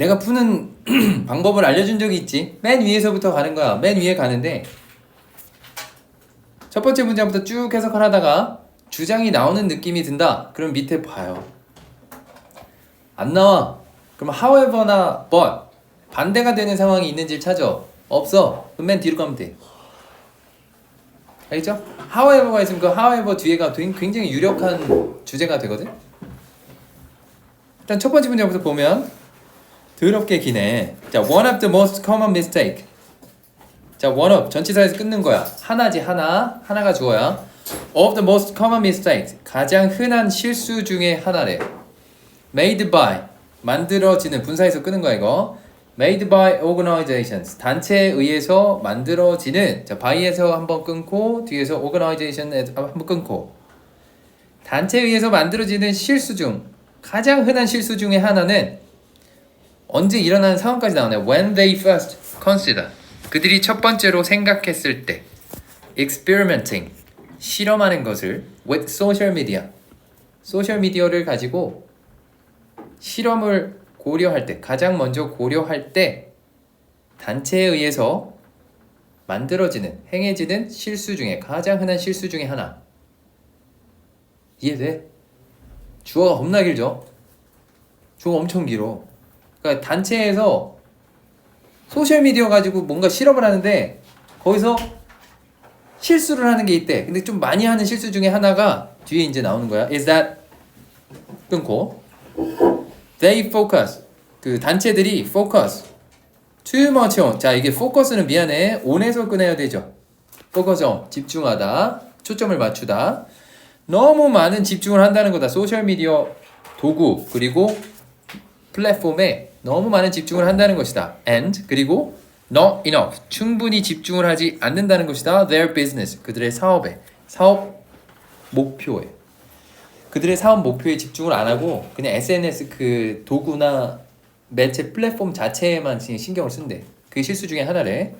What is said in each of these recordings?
내가 푸는 방법을 알려준 적이 있지. 맨 위에서부터 가는 거야. 맨 위에 가는데 첫 번째 문장부터 쭉 해석을 하다가 주장이 나오는 느낌이 든다. 그럼 밑에 봐요. 안 나와. 그럼 however나 but 반대가 되는 상황이 있는지를 찾아. 없어. 그럼 맨 뒤로 가면 돼. 알겠죠? however가 있으면 그 however 뒤에가 굉- 굉장히 유력한 주제가 되거든. 일단 첫 번째 문장부터 보면 더럽게 기네. 자, one of the most common mistake. 자, one of 전치사에서 끊는 거야. 하나지 하나. 하나가 주어야. of the most common mistakes. 가장 흔한 실수 중에 하나래. made by 만들어지는 분사에서 끊는 거야 이거. made by organizations. 단체에 의해서 만들어지는 자, by에서 한번 끊고 뒤에서 organization에서 한번 끊고 단체에 의해서 만들어지는 실수 중 가장 흔한 실수 중에 하나는 언제 일어나는 상황까지 나오네요. When they first consider. 그들이 첫 번째로 생각했을 때. experimenting. 실험하는 것을 with social media. 소셜 미디어를 가지고 실험을 고려할 때, 가장 먼저 고려할 때 단체에 의해서 만들어지는, 행해지는 실수 중에 가장 흔한 실수 중에 하나. 이해돼? 주어가 겁나 길죠? 주어가 엄청 길어. 그러니까 단체에서 소셜 미디어 가지고 뭔가 실험을 하는데 거기서 실수를 하는 게 있대. 근데 좀 많이 하는 실수 중에 하나가 뒤에 이제 나오는 거야. Is that 끊고 they focus 그 단체들이 focus too much on 자 이게 focus는 미안해 on에서 끊어야 되죠. focus on 집중하다 초점을 맞추다 너무 많은 집중을 한다는 거다. 소셜 미디어 도구 그리고 플랫폼에 너무 많은 집중을 한다는 것이다. And 그리고 not enough 충분히 집중을 하지 않는다는 것이다. Their business 그들의 사업에 사업 목표에 그들의 사업 목표에 집중을 안 하고 그냥 SNS 그 도구나 매체 플랫폼 자체에만 신경을 쓴대. 그게 실수 중에 하나래.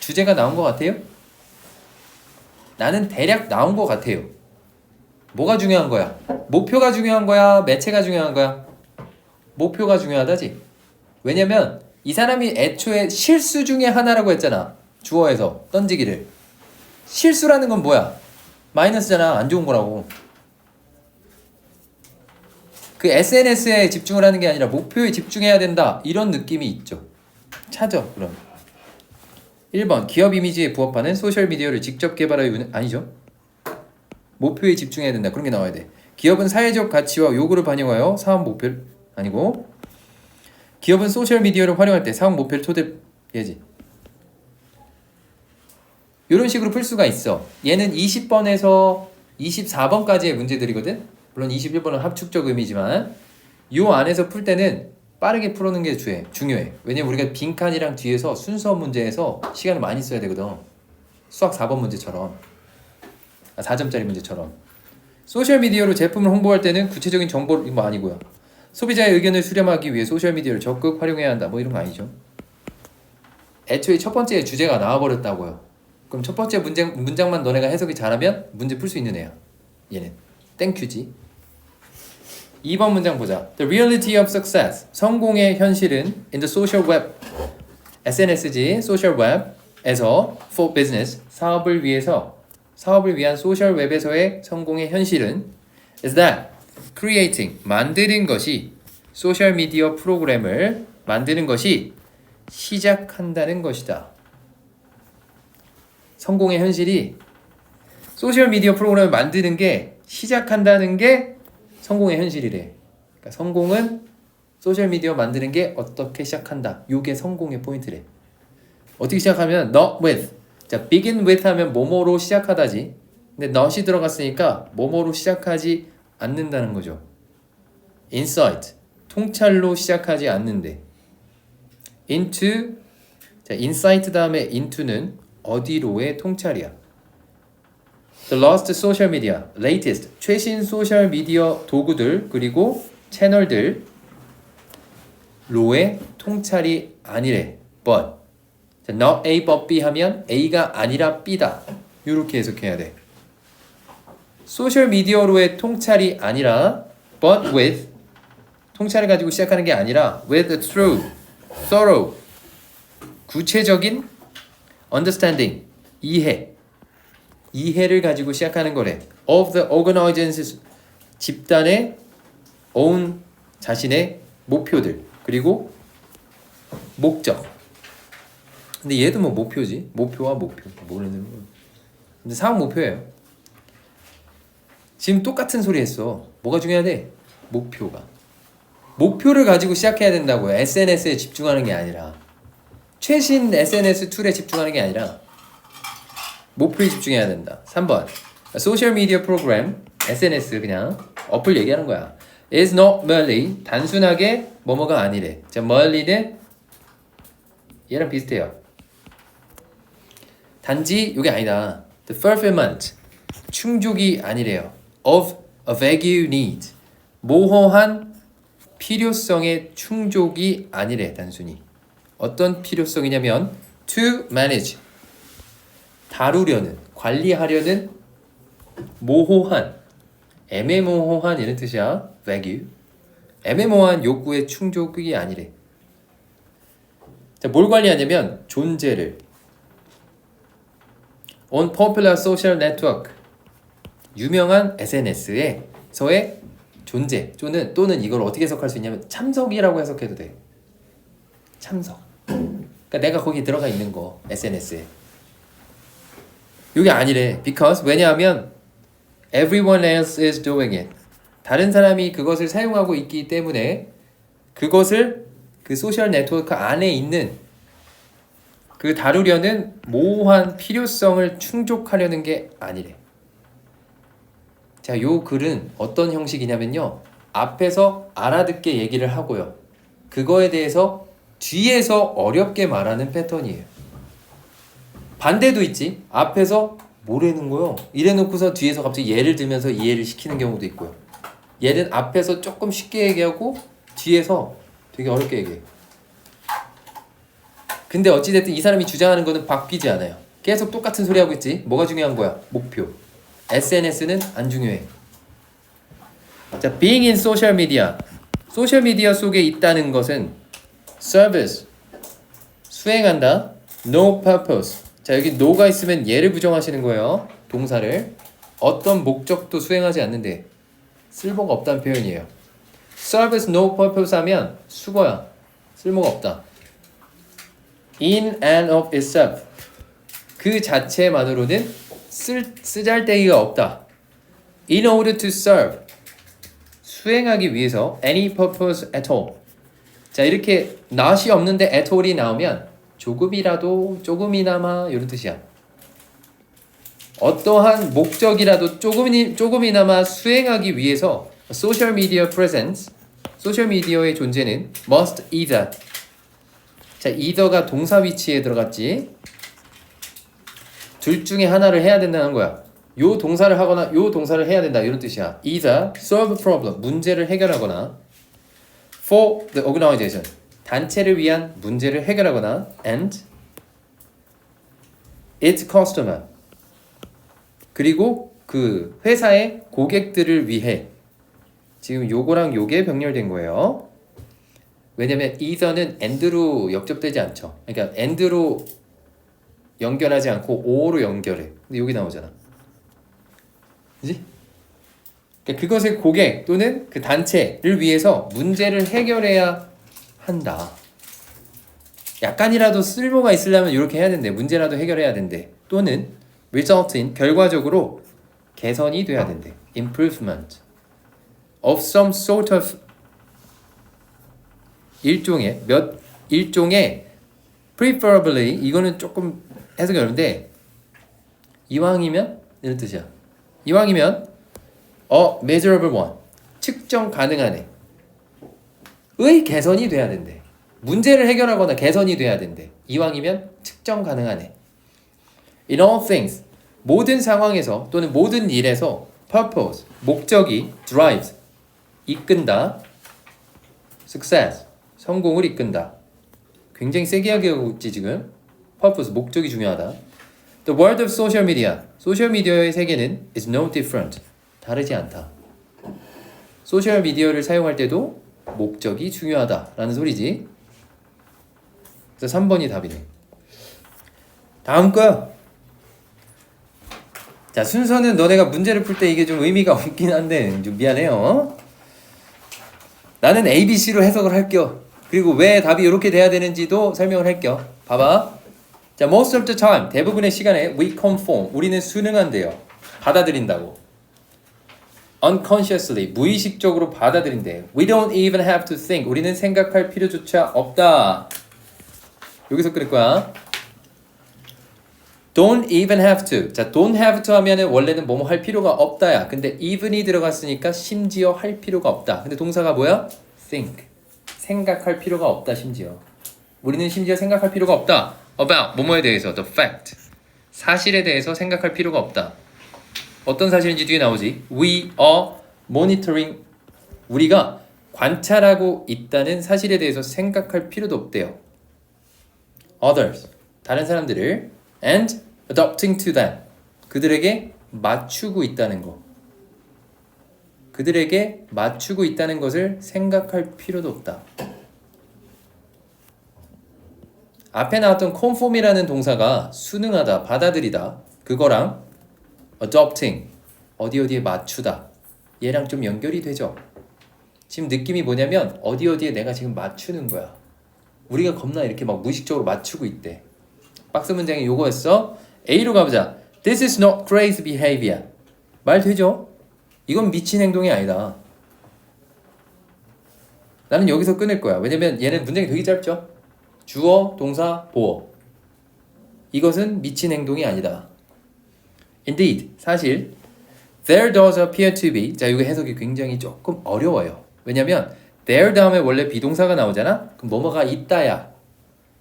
주제가 나온 것 같아요? 나는 대략 나온 것 같아요. 뭐가 중요한 거야? 목표가 중요한 거야? 매체가 중요한 거야? 목표가 중요하다지. 왜냐면 이 사람이 애초에 실수 중에 하나라고 했잖아. 주어에서 던지기를. 실수라는 건 뭐야? 마이너스잖아. 안 좋은 거라고. 그 SNS에 집중을 하는 게 아니라 목표에 집중해야 된다. 이런 느낌이 있죠. 찾아, 그럼. 1번 기업 이미지에 부합하는 소셜 미디어를 직접 개발하여 운- 아니죠. 목표에 집중해야 된다. 그런 게 나와야 돼. 기업은 사회적 가치와 요구를 반영하여 사업 목표를 아니고 기업은 소셜 미디어를 활용할 때 사업 목표를 토대 얘지. 이런 식으로 풀 수가 있어. 얘는 20번에서 24번까지의 문제들이거든. 물론 21번은 합축적 의미지만 요 안에서 풀 때는 빠르게 풀어는 게 주해, 중요해. 왜냐면 우리가 빈칸이랑 뒤에서 순서 문제에서 시간을 많이 써야 되거든. 수학 4번 문제처럼. 아, 4점짜리 문제처럼. 소셜 미디어로 제품을 홍보할 때는 구체적인 정보를 이거 뭐 아니고요. 소비자의 의견을 수렴하기 위해 소셜 미디어를 적극 활용해야 한다. 뭐 이런 거 아니죠. 애초에 첫 번째 주제가 나와버렸다고요. 그럼 첫 번째 문장, 문장만 너네가 해석이 잘하면 문제 풀 수 있는 애야. 얘는 땡큐지. 2번 문장 보자. The reality of success. 성공의 현실은 in the social web. SNS지, social web에서 for business 사업을 위해서 사업을 위한 소셜 웹에서의 성공의 현실은 is that creating 만드는 것이 소셜 미디어 프로그램을 만드는 것이 시작한다는 것이다. 성공의 현실이 소셜 미디어 프로그램을 만드는 게 시작한다는 게 성공의 현실이래. 그러니까 성공은 소셜 미디어 만드는 게 어떻게 시작한다. 요게 성공의 포인트래. 어떻게 시작하면 not with. 자, begin with 하면 뭐뭐로 시작하다지. 근데 not이 들어갔으니까 뭐뭐로 시작하지 않는다는 거죠. insight. 통찰로 시작하지 않는데. into. 자, insight 다음에 into는 어디로의 통찰이야. The last social media, latest, 최신 소셜 미디어 도구들 그리고 채널들 로의 통찰이 아니래. But 자, not A but B 하면 A가 아니라 B다. 이렇게 해석해야 돼. 소셜 미디어로의 통찰이 아니라 but with 통찰을 가지고 시작하는 게 아니라 with through, thorough, 구체적인 understanding, 이해, 이해를 가지고 시작하는 거래. of the organizations 집단의 own 자신의 목표들 그리고 목적. 근데 얘도 뭐 목표지. 목표와 목표 모르는 거. 근데 사업 목표예요. 지금 똑같은 소리 했어. 뭐가 중요하대? 목표가. 목표를 가지고 시작해야 된다고요. SNS에 집중하는 게 아니라 최신 SNS 툴에 집중하는 게 아니라 목표에 집중해야 된다. 3번. 소셜 미디어 프로그램 SNS 그냥 어플 얘기하는 거야. is not merely 단순하게 뭐뭐가 아니래. 자, merely는 얘랑 비슷해요. 단지 이게 아니다. The fulfillment 충족이 아니래요. Of a vague need 모호한 필요성의 충족이 아니래 단순히. 어떤 필요성이냐면 to manage 다루려는 관리하려는 모호한 애매모호한 이런 뜻이야. vague 애매모호한 욕구의 충족이 아니래. 자, 뭘 관리하냐면 존재를 on popular social network 유명한 SNS에 서의 존재 또는 또는 이걸 어떻게 해석할 수 있냐면 참석이라고 해석해도 돼. 참석. 그러니까 내가 거기 들어가 있는 거 SNS에. 이게 아니래. Because 왜냐하면 everyone else is doing it. 다른 사람이 그것을 사용하고 있기 때문에 그것을 그 소셜 네트워크 안에 있는 그 다루려는 모호한 필요성을 충족하려는 게 아니래. 자, 요 글은 어떤 형식이냐면요. 앞에서 알아듣게 얘기를 하고요. 그거에 대해서 뒤에서 어렵게 말하는 패턴이에요. 반대도 있지. 앞에서 뭐라는 거요? 이래놓고서 뒤에서 갑자기 예를 들면서 이해를 시키는 경우도 있고요. 얘는 앞에서 조금 쉽게 얘기하고 뒤에서 되게 어렵게 얘기해. 근데 어찌됐든 이 사람이 주장하는 거는 바뀌지 않아요. 계속 똑같은 소리 하고 있지. 뭐가 중요한 거야? 목표. SNS는 안 중요해. 자, being in social media. 소셜 미디어 속에 있다는 것은 service 수행한다. no purpose. 자, 여기 no가 있으면 얘를 부정하시는 거예요. 동사를 어떤 목적도 수행하지 않는데 쓸모가 없다는 표현이에요. service no purpose 하면 수거야. 쓸모가 없다. in and of itself 그 자체만으로는 쓸 쓰잘데기가 없다. In order to serve 수행하기 위해서 any purpose at all. 자 이렇게 not이 없는데 at all이 나오면 조금이라도 조금이나마 이런 뜻이야. 어떠한 목적이라도 조금이 조금이나마 수행하기 위해서 social media presence 소셜 미디어의 존재는 must either 자, either가 동사 위치에 들어갔지. 둘 중에 하나를 해야 된다는 거야. 요 동사를 하거나 요 동사를 해야 된다 이런 뜻이야. either solve problem 문제를 해결하거나 for the organization 단체를 위한 문제를 해결하거나 and its customer 그리고 그 회사의 고객들을 위해 지금 요거랑 요게 병렬된 거예요. 왜냐면 either는 and로 역접되지 않죠. 그러니까 and로 연결하지 않고 or로 연결해. 근데 여기 나오잖아. 그지? 그러니까 그것을 고객 또는 그 단체를 위해서 문제를 해결해야 한다. 약간이라도 쓸모가 있으려면 이렇게 해야 된대. 문제라도 해결해야 된대. 또는 result in 결과적으로 개선이 돼야 된대. improvement of some sort of 일종의 몇 일종의 preferably 이거는 조금 해석이 어려운데 이왕이면 이런 뜻이야. 이왕이면 a measurable one 측정 가능한 애. 의 개선이 돼야 된대. 문제를 해결하거나 개선이 돼야 된대. 이왕이면 측정 가능한 애. In all things 모든 상황에서 또는 모든 일에서 purpose 목적이 drives 이끈다. success 성공을 이끈다. 굉장히 세게 하고 있지 지금. Purpose 목적이 중요하다. The world of social media 소셜 미디어의 세계는 is no different 다르지 않다. 소셜 미디어를 사용할 때도 목적이 중요하다라는 소리지. 그래서 3번이 답이네. 다음 거야. 자 순서는 너네가 문제를 풀 때 이게 좀 의미가 없긴 한데 좀 미안해요. 나는 A, B, C로 해석을 할게요. 그리고 왜 답이 이렇게 돼야 되는지도 설명을 할게요. 봐봐. 자, most of the time 대부분의 시간에 we conform 우리는 순응한대요. 받아들인다고. unconsciously 무의식적으로 받아들인대. We don't even have to think. 우리는 생각할 필요조차 없다. 여기서 끊을 거야. Don't even have to. 자, don't have to 하면은 원래는 뭐뭐 할 필요가 없다야. 근데 even이 들어갔으니까 심지어 할 필요가 없다. 근데 동사가 뭐야? think. 생각할 필요가 없다 심지어. 우리는 심지어 생각할 필요가 없다. About 뭐뭐에 대해서 the fact. 사실에 대해서 생각할 필요가 없다. 어떤 사실인지 뒤에 나오지. We are monitoring. 우리가 관찰하고 있다는 사실에 대해서 생각할 필요도 없대요. Others. 다른 사람들을 and adopting to them. 그들에게 맞추고 있다는 거. 그들에게 맞추고 있다는 것을 생각할 필요도 없다. 앞에 나왔던 conform이라는 동사가 순응하다, 받아들이다. 그거랑 adopting 어디 어디에 맞추다. 얘랑 좀 연결이 되죠. 지금 느낌이 뭐냐면 어디 어디에 내가 지금 맞추는 거야. 우리가 겁나 이렇게 막 무의식적으로 맞추고 있대. 박스 문장이 요거였어. A로 가보자. This is not crazy behavior. 말 되죠? 이건 미친 행동이 아니다. 나는 여기서 끊을 거야. 왜냐면 얘는 문장이 되게 짧죠? 주어, 동사, 보어. 이것은 미친 행동이 아니다. Indeed, 사실 there does appear to be. 자, 이거 해석이 굉장히 조금 어려워요. 왜냐면 there 다음에 원래 비동사가 나오잖아. 그럼 뭐뭐가 있다야.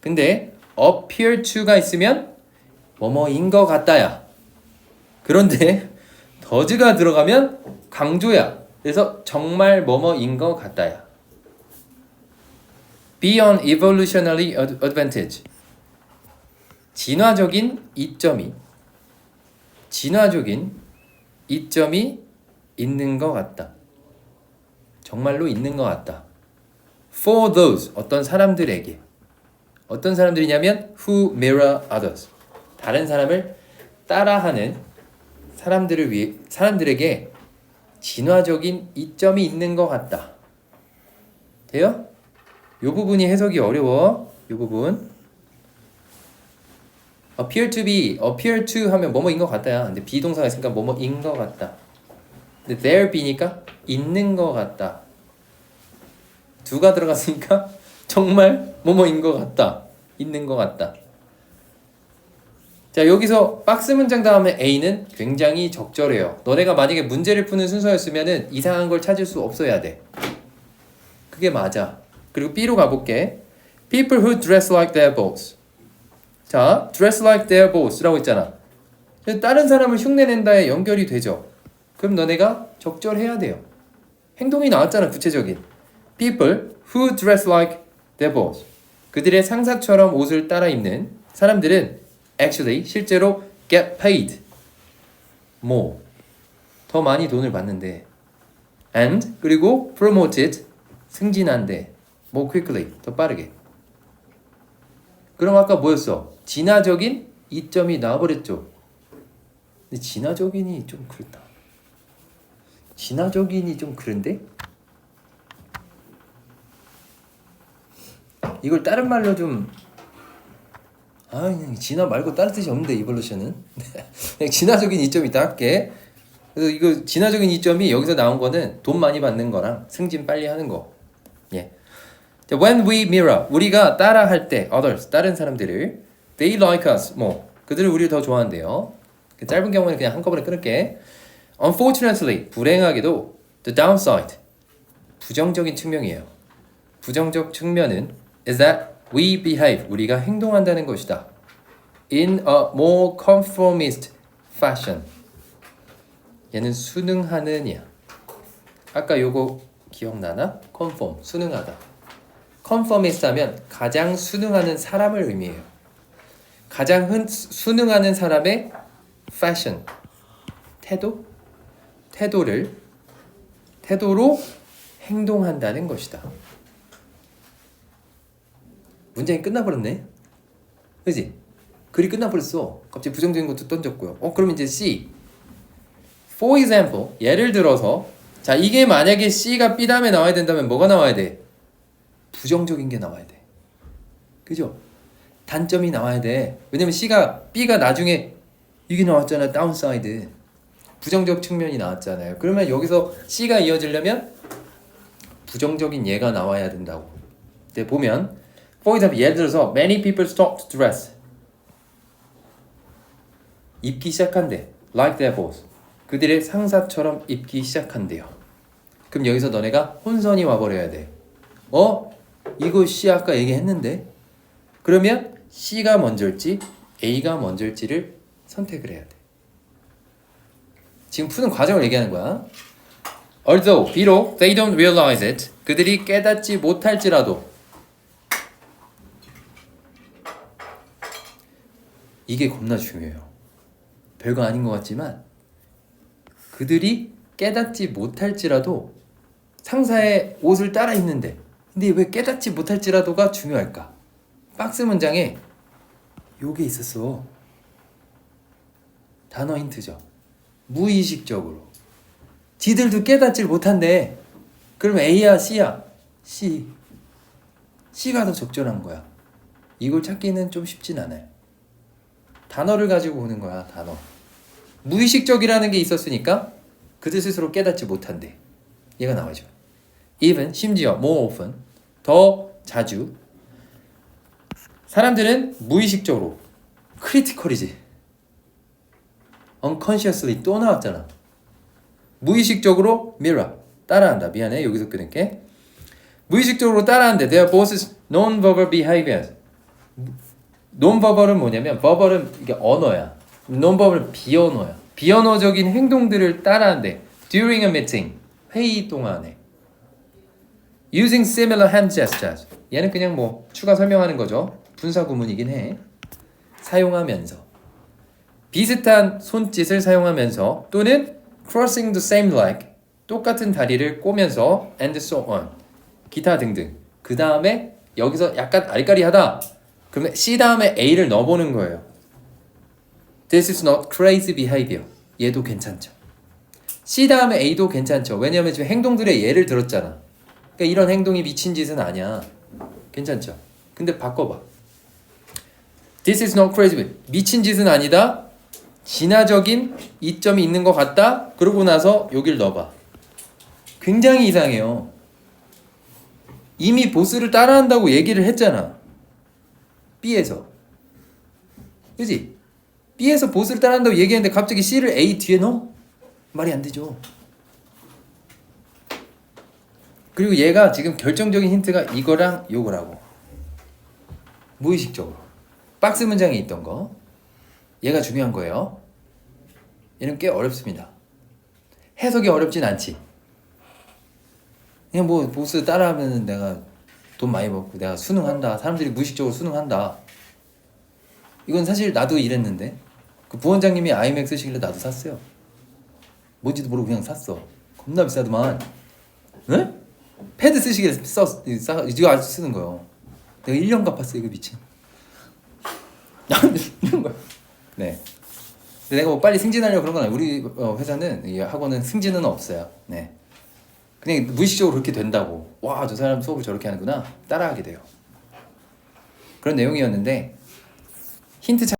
근데 appear to가 있으면 뭐뭐인 것 같다야. 그런데 does가 들어가면 강조야. 그래서 정말 뭐뭐인 것 같다야. Beyond evolutionary advantage. 진화적인 이점이 진화적인 이점이 있는 것 같다. 정말로 있는 것 같다. For those 어떤 사람들에게 어떤 사람들이냐면 who mirror others 다른 사람을 따라하는 사람들을 위해 사람들에게 진화적인 이점이 있는 것 같다. 돼요? 요 부분이 해석이 어려워. 요 부분. appear to be, appear to 하면 뭐뭐인 것 같다야. 근데 비동사가 있으니까 뭐뭐인 것 같다. 근데 there be니까 있는 것 같다. 두가 들어갔으니까 정말 뭐뭐인 것 같다. 있는 것 같다. 자 여기서 박스 문장 다음에 A는 굉장히 적절해요. 너네가 만약에 문제를 푸는 순서였으면은 이상한 걸 찾을 수 없어야 돼. 그게 맞아. 그리고 B로 가볼게. People who dress like their boss. 자, dress like their boss라고 있잖아. 다른 사람을 흉내낸다에 연결이 되죠. 그럼 너네가 적절해야 돼요. 행동이 나왔잖아, 구체적인. People who dress like their boss. 그들의 상사처럼 옷을 따라 입는 사람들은 actually 실제로 get paid more. 더 많이 돈을 받는데 and 그리고 promoted 승진한대 more quickly 더 빠르게. 그럼 아까 뭐였어? 진화적인 이점이 나와버렸죠. 근데 진화적인이 좀 그렇다. 진화적인이 좀 그런데? 이걸 다른 말로 좀 아, 그냥 진화 말고 다른 뜻이 없는데 이볼루션은 그냥 진화적인 이점이 있다 할게. 그래서 이거 진화적인 이점이 여기서 나온 거는 돈 많이 받는 거랑 승진 빨리 하는 거. 예. 자, When we mirror 우리가 따라할 때 others 다른 사람들을 they like us 뭐 그들을 우리를 더 좋아한대요. 그 짧은 경우에는 그냥 한꺼번에 끊을게. Unfortunately 불행하게도 the downside 부정적인 측면이에요. 부정적 측면은 is that we behave 우리가 행동한다는 것이다. In a more conformist fashion. 얘는 순응하는이야. 아까 요거 기억나나? conform 순응하다. Conformist 하면 가장 순응하는 사람을 의미해요. 가장 흔, 순응하는 사람의 fashion 태도 태도를 태도로 행동한다는 것이다. 문장이 끝나버렸네. 그지? 글이 끝나버렸어. 갑자기 부정적인 것도 던졌고요. 어, 그럼 이제 C. For example, 예를 들어서 자 이게 만약에 C가 B 다음에 나와야 된다면 뭐가 나와야 돼? 부정적인 게 나와야 돼. 그죠? 단점이 나와야 돼. 왜냐면 C가 B가 나중에 이게 나왔잖아. 다운사이드. 부정적 측면이 나왔잖아요. 그러면 여기서 C가 이어지려면 부정적인 예가 나와야 된다고. 네, 보면 for example 예를 들어서 many people start to dress. 입기 시작한대. like their boss. 그들의 상사처럼 입기 시작한대요. 그럼 여기서 너네가 혼선이 와버려야 돼. 어? C 아까 얘기했는데? 그러면 C가 먼저일지 A가 먼저일지를 선택을 해야 돼. 지금 푸는 과정을 얘기하는 거야. Although 비록 they don't realize it 그들이 깨닫지 못할지라도 이게 겁나 중요해요. 별거 아닌 것 같지만 그들이 깨닫지 못할지라도 상사의 옷을 따라 입는데 근데 왜 깨닫지 못할지라도가 중요할까? 박스 문장에 요게 있었어. 단어 힌트죠. 무의식적으로. 지들도 깨닫질 못한대. 그럼 A야 C야? C. C가 더 적절한 거야. 이걸 찾기는 좀 쉽진 않아요. 단어를 가지고 오는 거야, 단어. 무의식적이라는 게 있었으니까 그들 스스로 깨닫지 못한대. 얘가 나와죠. even 심지어 more often 더 자주 사람들은 무의식적으로 크리티컬이지. unconsciously 또 나왔잖아. 무의식적으로 mirror 따라한다. 미안해 여기서 끊을게. 무의식적으로 따라하는데 their boss's non-verbal behaviors. non-verbal은 뭐냐면 verbal은 이게 언어야. non-verbal은 비언어야. 비언어적인 행동들을 따라한대. during a meeting 회의 동안에 using similar hand gestures. 얘는 그냥 뭐 추가 설명하는 거죠. 분사 구문이긴 해. 사용하면서. 비슷한 손짓을 사용하면서 또는 crossing the same leg 똑같은 다리를 꼬면서 and so on. 기타 등등. 그 다음에 여기서 약간 아리까리하다. 그러면 C 다음에 A를 넣어보는 거예요. This is not crazy behavior. 얘도 괜찮죠. C 다음에 A도 괜찮죠. 왜냐하면 지금 행동들의 예를 들었잖아 그러니까 이런 행동이 미친 짓은 아니야 괜찮죠 근데 바꿔봐 This is not crazy 미친 짓은 아니다 진화적인 이점이 있는 것 같다. 그러고 나서 여길 넣어봐. 굉장히 이상해요. 이미 보스를 따라한다고 얘기를 했잖아. B에서. 그지? B에서 보스를 따라한다고 얘기했는데 갑자기 C를 A 뒤에 넣어? 말이 안 되죠. 그리고 얘가 지금 결정적인 힌트가 이거랑 요거라고. 무의식적으로. 박스 문장에 있던 거. 얘가 중요한 거예요. 얘는 꽤 어렵습니다. 해석이 어렵진 않지. 그냥 뭐 보스 따라하면 내가 돈 많이 벌고 내가 수능한다. 사람들이 무의식적으로 수능한다. 이건 사실 나도 이랬는데 그 부원장님이 아이맥 쓰시길래 나도 샀어요. 뭔지도 모르고 그냥 샀어. 겁나 비싸더만. 네? 패드 쓰시길래 써, 싸, 이거 아직 쓰는 거요. 내가 1년 갚았어 이거 미친. 이런 거야. 네. 내가 뭐 빨리 승진하려고 그런 건 아니고 우리 어, 회사는 이 학원은 승진은 없어요. 네. 그냥 무의식적으로 그렇게 된다고. 와, 저 사람 수업을 저렇게 하는구나. 따라하게 돼요. 그런 내용이었는데 힌트 찾